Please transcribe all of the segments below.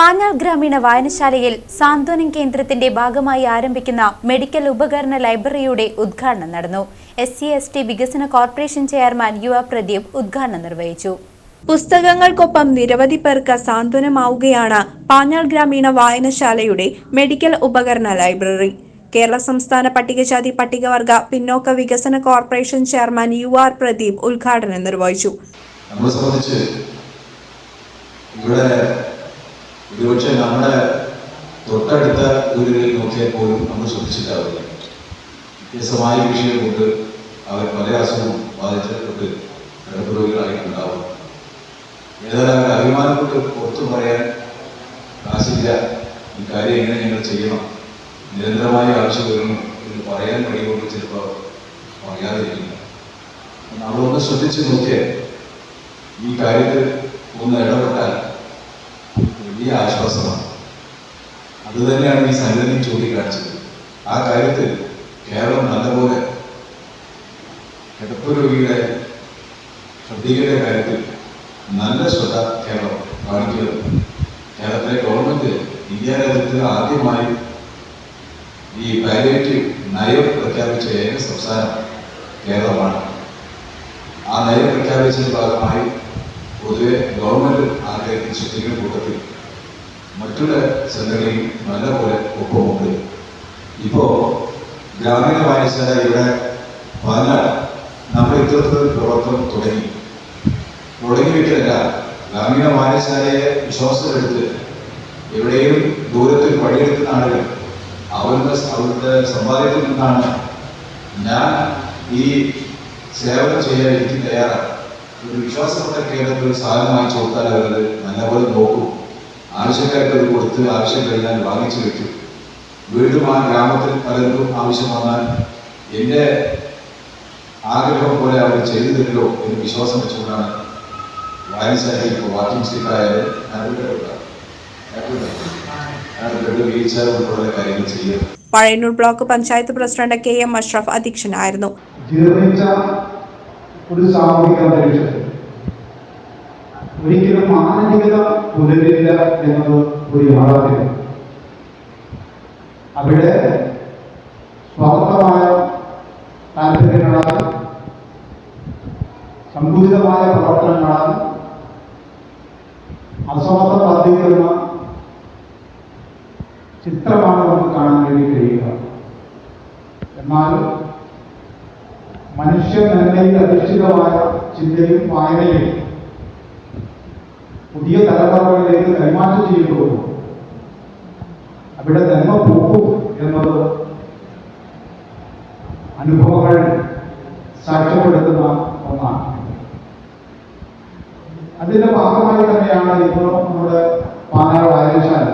പാഞ്ഞാൾ ഗ്രാമീണ വായനശാലയിൽ സാന്ത്വനം കേന്ദ്രത്തിന്റെ ഭാഗമായി ആരംഭിക്കുന്ന മെഡിക്കൽ ഉപകരണ ലൈബ്രറിയുടെ ഉദ്ഘാടനം നടന്നു. എസ് സി എസ് ടി വികസന corporation chairman U R Pradeep ഉദ്ഘാടനം നിർവഹിച്ചു. പുസ്തകങ്ങൾക്കൊപ്പം നിരവധി പേർക്ക് സാന്ത്വനമാവുകയാണ് പാഞ്ഞാൾ ഗ്രാമീണ വായനശാലയുടെ മെഡിക്കൽ ഉപകരണ ലൈബ്രറി. കേരള സംസ്ഥാന പട്ടികജാതി പട്ടികവർഗ പിന്നോക്ക വികസന corporation chairman U R Pradeep ഉദ്ഘാടനം നിർവഹിച്ചു. നമ്മളെ സംബന്ധിച്ച് ഇവിടെ ഒരുപക്ഷെ നമ്മുടെ തൊട്ടടുത്ത വീടുകളിൽ നോക്കിയാൽ പോലും നമ്മൾ ശ്രദ്ധിച്ചിട്ടാവില്ല. വ്യത്യസ്തമായ വിഷയം കൊണ്ട് അവർ പല അസുഖം ബാധിച്ചിട്ടുണ്ട്. കിടപ്പുരോഗികളായിട്ടുണ്ടാവും ഏതായാലും അവർ അഭിമാനം കൊണ്ട് പുറത്തു പറയാൻ കാശില്ല. ഈ കാര്യം എങ്ങനെ ഞങ്ങൾ ചെയ്യണം? നിരന്തരമായ ആവശ്യം വരുന്നു എന്ന് പറയാൻ കഴിയുമ്പോൾ ചിലപ്പോൾ പറയാതിരിക്കില്ല നമ്മളൊന്ന് ശ്രദ്ധിച്ച് നോക്കിയാൽ ഈ കാര്യത്തിൽ ഒന്ന് ഇടപെട്ടാൽ വലിയ ആശ്വാസമാണ്. അതുതന്നെയാണ് ഈ സംഘടന ചൂണ്ടിക്കാണിച്ചത്. ആ കാര്യത്തിൽ കേരളം നല്ലപോലെ കിടപ്പ് രോഗിയുടെ ശ്രദ്ധിക്കേണ്ട കാര്യത്തിൽ നല്ല ശ്രദ്ധ കേരളം കാണിക്കുന്നത് കേരളത്തിലെ ഗവൺമെന്റ് ഇന്ത്യ രാജ്യത്തിൽ ആദ്യമായി ഈ പാലിയേറ്റീവ് നയം പ്രഖ്യാപിച്ച ഏക സംസ്ഥാനം കേരളമാണ്. ആ നയം പ്രഖ്യാപിച്ചതിന്റെ ഭാഗമായി പൊതുവെ ഗവൺമെന്റ് ആഗ്രഹിക്കുന്ന ശ്രദ്ധിക്കുന്ന കൂട്ടത്തിൽ മറ്റുള്ള സംഘടനയും നല്ലപോലെ ഒപ്പമുണ്ട്. ഇപ്പോ ഗ്രാമീണ വായനശാല ഇവിടെ പറഞ്ഞാൽ നമ്മൾ ഇത്തരത്തിൽ പ്രവർത്തനം തുടങ്ങി. തുടങ്ങിയിട്ടല്ല ഗ്രാമീണ വായനശാലയെ വിശ്വാസമെടുത്ത് എവിടെയും ദൂരത്തിൽ പണിയെടുക്കുന്ന ആളുകൾ അവരുടെ അവരുടെ സമ്പാദ്യത്തിൽ നിന്നാണ് ഞാൻ ഈ സേവനം ചെയ്യാൻ എനിക്ക് തയ്യാറാണ്. ഒരു വിശ്വാസപ്പെട്ട കേരളത്തിൽ ഒരു സാധനം വാങ്ങിച്ചു കൊടുത്താൽ അവരത് നല്ലപോലെ നോക്കും. ആവശ്യക്കാർക്ക് അത് കൊടുത്ത് ആവശ്യം കഴിഞ്ഞാൽ വാങ്ങിച്ചു വെച്ചു വീണ്ടും ആ ഗ്രാമത്തിൽ പലർക്കും ആവശ്യം വന്നാൽ എന്റെ ആഗ്രഹം പോലെ അവർ ചെയ്തു തരുമല്ലോ എന്ന് വിശ്വാസം വെച്ചുകൊണ്ടാണ് വായനശാലയിൽ ഇപ്പോൾ വാക്കിംഗ് സ്റ്റിക്കായാലും ഉൾപ്പെടെ കാര്യങ്ങൾ ചെയ്യുക. Pazhayannur block panchayat president K M Ashraf അധ്യക്ഷനായിരുന്നു. ജീർണിച്ച ഒരു സാമൂഹിക അന്തരീക്ഷം. ഒരിക്കലും മാനവികത പുലരില്ല എന്നത് ഒരു യാഥാർത്ഥ്യം. അവിടെ സ്വാർത്ഥമായ താല്പര്യങ്ങളാൽ സങ്കുചിതമായ പ്രവർത്തനങ്ങളാൽ അസ്വാർത്ഥ വർദ്ധിക്കുന്ന ചിത്രമാണ് നമുക്ക് കാണാൻ വേണ്ടി കഴിയുക. എന്നാൽ മനുഷ്യ നന്മയിൽ അധിഷ്ഠിതമായ ചിന്തയും വായനയും പുതിയ തലമുറകളിലേക്ക് കൈമാറ്റം ചെയ്യപ്പെടുന്നു അവിടെ നന്മ പോകും എന്നത് അനുഭവങ്ങൾ സാക്ഷ്യപ്പെടുത്തുന്ന ഒന്നാണ്. അതിന്റെ ഭാഗമായി തന്നെയാണ് ഇപ്പോൾ നമ്മുടെ പാനാട് വായനശാല.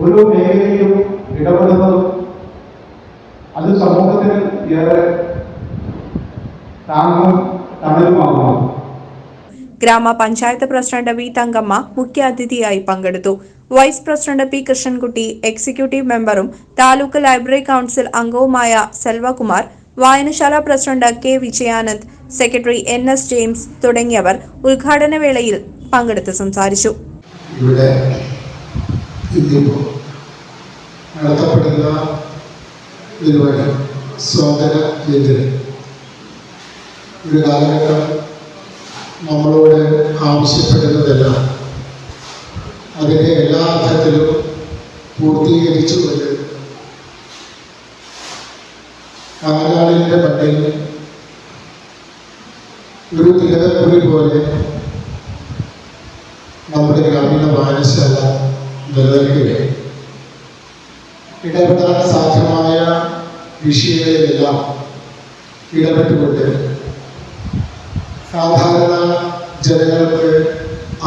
ഓരോ മേഖലയിലും ഇടപെടുന്നതും അത് സമൂഹത്തിന് ഏറെ താങ്ങും തണലുമാകുന്നു ഗ്രാമപഞ്ചായത്ത് പ്രസിഡന്റ് വി തങ്കമ്മ മുഖ്യാതിഥിയായി പങ്കെടുത്തു. Vice president P Krishnankutty executive മെമ്പറും താലൂക്ക് ലൈബ്രറി കൌൺസിൽ അംഗവുമായ സെൽവകുമാർ വായനശാല president K Vijayanand secretary N S James തുടങ്ങിയവർ ഉദ്ഘാടന വേളയിൽ പങ്കെടുത്ത് സംസാരിച്ചു. ഇവിടെ ഒരു കാലഘട്ടം നമ്മളോട് ആവശ്യപ്പെടുന്നതെല്ലാം അതിന്റെ എല്ലാ അർത്ഥത്തിലും പൂർത്തീകരിച്ചുകൊണ്ട് കാലാളിന്റെ മണ്ണിൽ ഒരു തിലകക്കുറി പോലെ നമ്മുടെ ഗ്രാമീണ വായനശാല നിലനിൽക്കുകയാണ് ഇടപെടാൻ സാധ്യമായ വിഷയങ്ങളിലെല്ലാം ഇടപെട്ടുകൊണ്ട് സാധാരണ ജനങ്ങൾക്ക്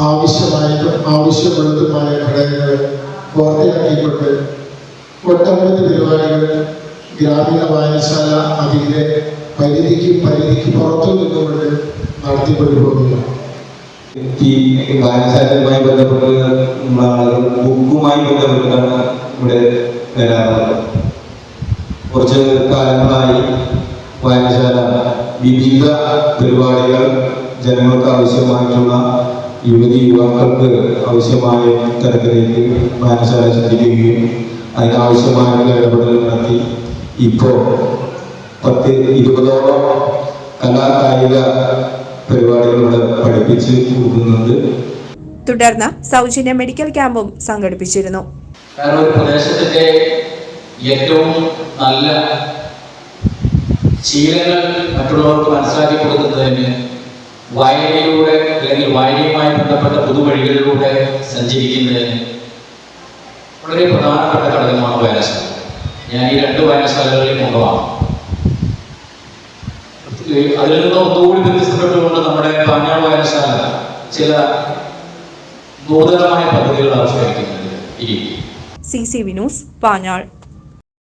ആവശ്യമായതും ആവശ്യമുള്ളതുമായ ഘടകങ്ങൾ വാർത്തയാക്കിക്കൊണ്ട് ഒട്ടനവധി പരിപാടികൾ ഗ്രാമീണ വായനശാല അതിന്റെ പരിധിക്ക് പരിധിക്ക് പുറത്തു നിന്നുകൊണ്ട് നടത്തിക്കൊണ്ടുപോകുകയാണ് ഈ വായനശാലയുമായി ബന്ധപ്പെട്ട് നമ്മുടെ ബുക്കുമായി ബന്ധപ്പെട്ടാണ് ഇവിടെ വരാറുള്ളത്. കുറച്ച് കാലങ്ങളായി വായനശാല വിവിധ പരിപാടികൾ ജനങ്ങൾക്ക് ആവശ്യമായിട്ടുള്ള യുവതി യുവാക്കൾക്ക് ആവശ്യമായ തരത്തിലേക്ക് വായനശാല ചിന്തിക്കുകയും അതിനാവശ്യമായിട്ടുള്ള ഇടപെടൽ നടത്തി. ഇപ്പോൾ പത്ത് ഇരുപതോളം കലാ കായിക പരിപാടികളുടെ പഠിപ്പിച്ച് കൊടുക്കുന്നുണ്ട് തുടർന്ന് സൗജന്യ മെഡിക്കൽ ക്യാമ്പും സംഘടിപ്പിച്ചിരുന്നു. കാരണം ഒരു പ്രദേശത്തിന്റെ ഏറ്റവും നല്ല ശീലങ്ങൾ മറ്റുള്ളവർക്ക് മനസ്സിലാക്കി കൊടുക്കുന്നതിന് വായനയിലൂടെ അല്ലെങ്കിൽ വായനയുമായി ബന്ധപ്പെട്ട പുതുവഴികളിലൂടെ സഞ്ചരിക്കുന്നതിന് വളരെ പ്രധാനപ്പെട്ട ഘടകമാണ് വായനശാല. ഞാൻ ഈ രണ്ട് വായനശാലകളിൽ മുഖമാണ്. അതിൽ നിന്ന് ഒന്നുകൂടി വ്യത്യസ്തപ്പെട്ടുകൊണ്ട് നമ്മുടെ പാഞ്ഞാൾ വായനശാല ചില നൂതനമായ പദ്ധതികൾ ആവിഷ്കരിക്കുന്നുണ്ട് സി സി വിനൂസ് പാഞ്ഞാൾ.